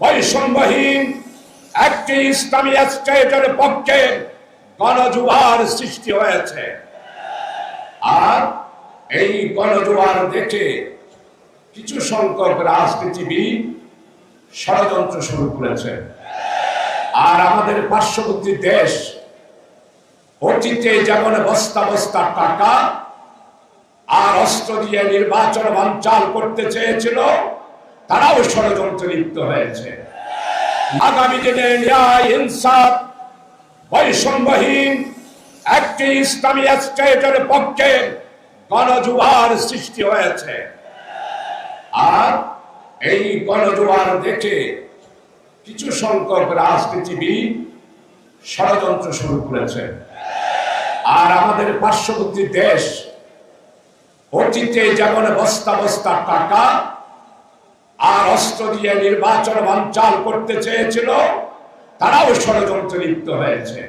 বৈষম্যহীন একটি ইসলামী স্টেটের পক্ষে সৃষ্টি হয়েছে। আর এই গণজোয়ার দেখে কিছু সংখ্যক রাজনীতিবিদ ষড়যন্ত্র শুরু করেছে। আর আমাদের পার্শ্ববর্তী দেশ অতীতে যেমন বস্তা বস্তা টাকা আর অস্ত্র দিয়ে নির্বাচন বানচাল করতে চেয়েছিল, তারাও ষড়যন্ত্রে লিপ্ত হয়েছে। আগামী দিনে ন্যায়, ইনসাফ, বৈষম্যহীন একটি ইসলামী স্টেটের পক্ষে গণজুয়ার সৃষ্টি হয়েছে। আর এই গণজোয়ার দেখে কিছু সংখ্যক রাজনীতিবিদ ষড়যন্ত্র শুরু করেছে। আর আমাদের পার্শ্ববর্তী দেশ অতীতে যেমন বস্তা বস্তা টাকা, আর অস্ত্র দিয়ে নির্বাচন বঞ্চাল করতে চেয়েছিল, তারাও ষড়যন্ত্র লিপ্ত হয়েছে।